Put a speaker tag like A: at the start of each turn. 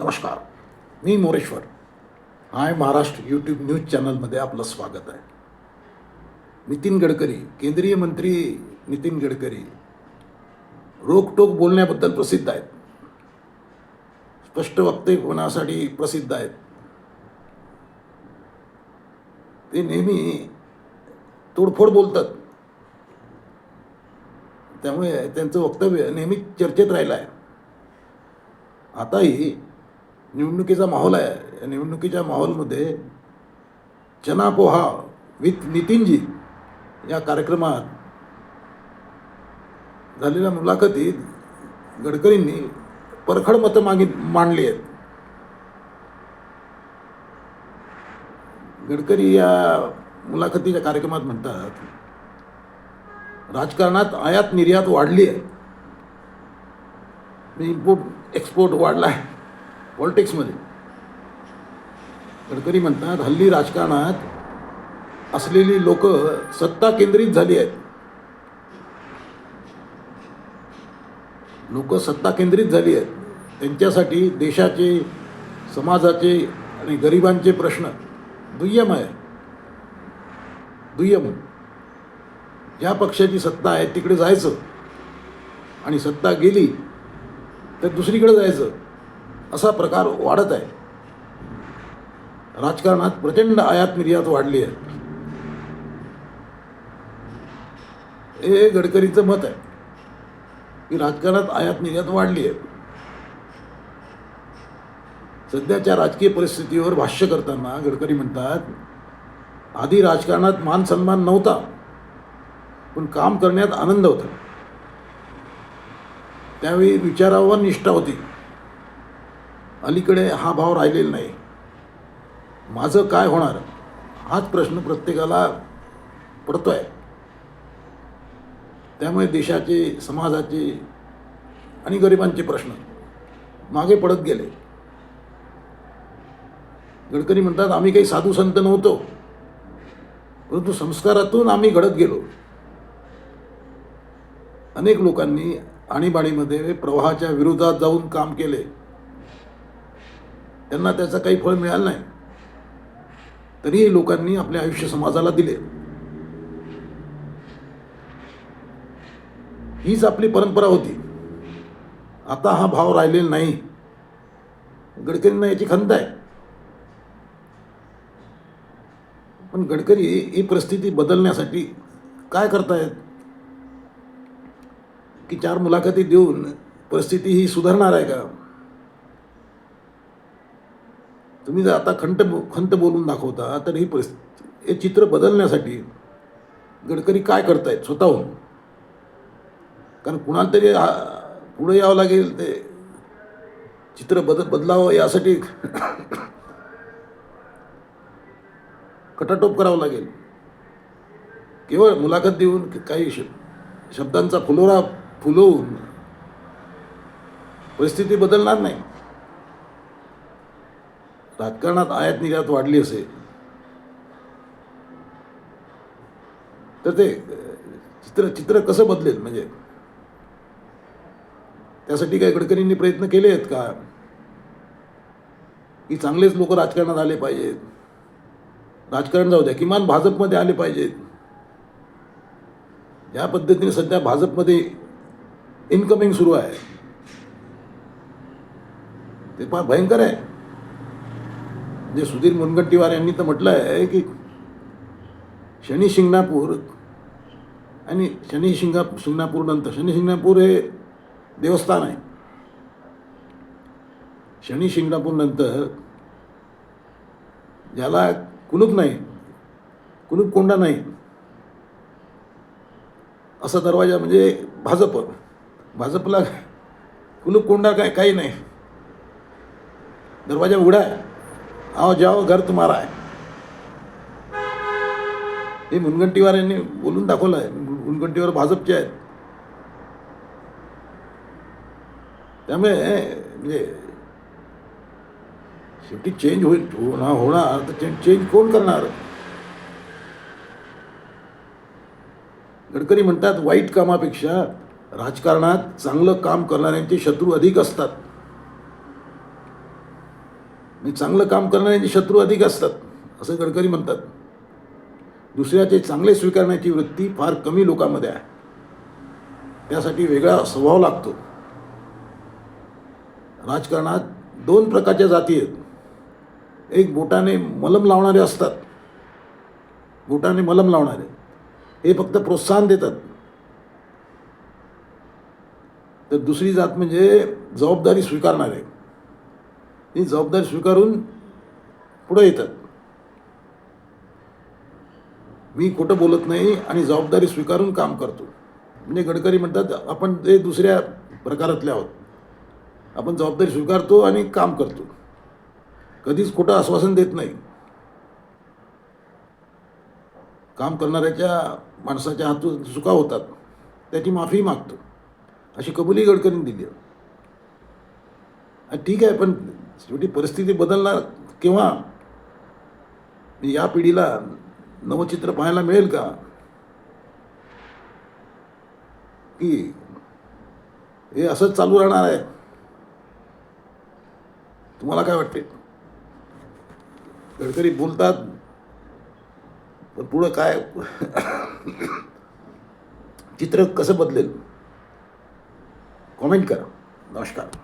A: नमस्कार मी Moreshwar. Hi Maharashtra YouTube news चॅनलमध्ये आपलं स्वागत आहे. नितीन गडकरी केंद्रीय मंत्री नितीन गडकरी रोकटोक बोलण्याबद्दल प्रसिद्ध आहेत. स्पष्ट वक्तेपणासाठी प्रसिद्ध आहेत. ते नेहमी तोडफोड बोलतात. त्यामुळे त्यांचं वक्तव्य नेहमी चर्चेत राहिलं आहे. आताही निवडणुकीचा माहोल आहे. या निवडणुकीच्या माहोलमध्ये चना पोहा विथ नितीनजी या कार्यक्रमात झालेल्या मुलाखतीत गडकरींनी परखड मतं मागित मांडली आहेत. गडकरी या मुलाखतीच्या कार्यक्रमात म्हणतात राजकारणात आयात निर्यात वाढली आहे. इम्पोर्ट एक्सपोर्ट वाढला आहे. पॉलिटिक्समध्ये. गडकरी म्हणतात हल्ली राजकारणात असलेली लोक सत्ता केंद्रित झाली आहेत. लोक सत्ता केंद्रित झाली आहेत. त्यांच्यासाठी देशाचे समाजाचे आणि गरिबांचे प्रश्न दुय्यम आहे दुय्यम. ज्या पक्षाची सत्ता आहे तिकडे जायचं. आणि सत्ता गेली तर दुसरीकडे जायचं. असा प्रकार वाढत आहे. राजकारणात प्रचंड आयात निर्यात वाढली आहे. हे गडकरीचं मत आहे. की राजकारणात आयात निर्यात वाढली आहे. सध्याच्या राजकीय परिस्थितीवर भाष्य करताना गडकरी म्हणतात आधी राजकारणात मान सन्मान नव्हता पण काम करण्यात आनंद होता. त्यावेळी विचारावर निष्ठा होती. अलीकडे हा भाव राहिलेला नाही. माझं काय होणार? हाच प्रश्न प्रत्येकाला पडतो आहे त्यामुळे देशाचे समाजाचे आणि गरिबांचे प्रश्न मागे पडत गेले. गडकरी म्हणतात आम्ही काही साधू संत नव्हतो परंतु संस्कारातून आम्ही घडत गेलो. अनेक लोकांनी आणीबाणीमध्ये प्रवाहाच्या विरोधात जाऊन काम केले. त्यांना त्याचं काही फळ मिळालं नाही. तरीही लोकांनी आपले आयुष्य समाजाला दिले. हीच आपली परंपरा होती. आता हा भाव राहिलेला नाही. गडकरींना याची खंत आहे. पण गडकरी ही परिस्थिती बदलण्यासाठी काय करतायत? की चार मुलाखती देऊन परिस्थिती ही सुधारणार आहे का? तुम्ही जर आता खंत खंत बोलून दाखवता तर ही परिस्थिती हे चित्र बदलण्यासाठी गडकरी काय करतायत स्वतःहून? कारण कुणाला तरी पुढे यावं लागेल ते चित्र बद बदलावं यासाठी कटाटोप करावं लागेल. केवळ मुलाखत देऊन काही शब्दांचा फुलोरा फुलवून परिस्थिती बदलणार नाही. राजकारणात आयात निर्यात वाढली असेल तर ते चित्र चित्र कसं बदलेल? म्हणजे त्यासाठी काही गडकरींनी प्रयत्न केले आहेत का? की चांगलेच लोक राजकारणात आले पाहिजेत. राजकारण जाऊ द्या किमान भाजपमध्ये आले पाहिजेत. ज्या पद्धतीने सध्या भाजपमध्ये इन्कमिंग सुरू आहे. ते फार भयंकर आहे. म्हणजे सुधीर मुनगंटीवार यांनी तर म्हटलं आहे की शनी शिंगणापूर आणि शनी शिंगा शिंगणापूर नंतर. शनी शिंगणापूर हे देवस्थान आहे. शनी शिंगणापूर नंतर ज्याला कुलूप नाही कुलूप कोंडा नाही असा दरवाजा म्हणजे भाजप. भाजपला कुलूप कोंडा काय काही नाही. दरवाजा उघडा आहे. आओ जाओ घर तुम्हारा आहे हे मुनगंटीवार यांनी बोलून दाखवलं आहे मुनगंटीवार भाजपचे आहेत। त्यामुळे म्हणजे शेवटी चेंज होईल होणार होणार तर चेंज चेंज कोण करणार? गडकरी म्हणतात वाईट कामापेक्षा राजकारणात चांगलं काम करणाऱ्यांचे शत्रू अधिक असतात. आणि चांगलं काम करणाऱ्यांचे शत्रू अधिक असतात असं गडकरी म्हणतात. दुसऱ्याचे चांगले स्वीकारण्याची वृत्ती फार कमी लोकांमध्ये आहे. त्यासाठी वेगळा स्वभाव लागतो. राजकारणात दोन प्रकारच्या जाती आहेत. एक बोटाने मलम लावणारे असतात. बोटाने मलम लावणारे. हे फक्त प्रोत्साहन देतात. तर दुसरी जात म्हणजे जबाबदारी स्वीकारणारे. ही जबाबदारी स्वीकारून पुढं येतात. मी खोटं बोलत नाही आणि जबाबदारी स्वीकारून काम करतो. म्हणजे गडकरी म्हणतात आपण ते दुसऱ्या प्रकारातले आहोत. आपण जबाबदारी स्वीकारतो आणि काम करतो. कधीच खोटं आश्वासन देत नाही. काम करणाऱ्याच्या माणसाच्या हातून चुका होतात. त्याची माफी मागतो. अशी कबुली गडकरींनी दिली. ठीक आहे पण शेवटी परिस्थिती बदलणार केव्हा? या पिढीला नवचित्र पाहायला मिळेल का? की हे असंच चालू राहणार आहे? तुम्हाला काय वाटते? गडकरी बोलतात पण पुढं काय? चित्र कसं बदलेल? कॉमेंट करा. नमस्कार.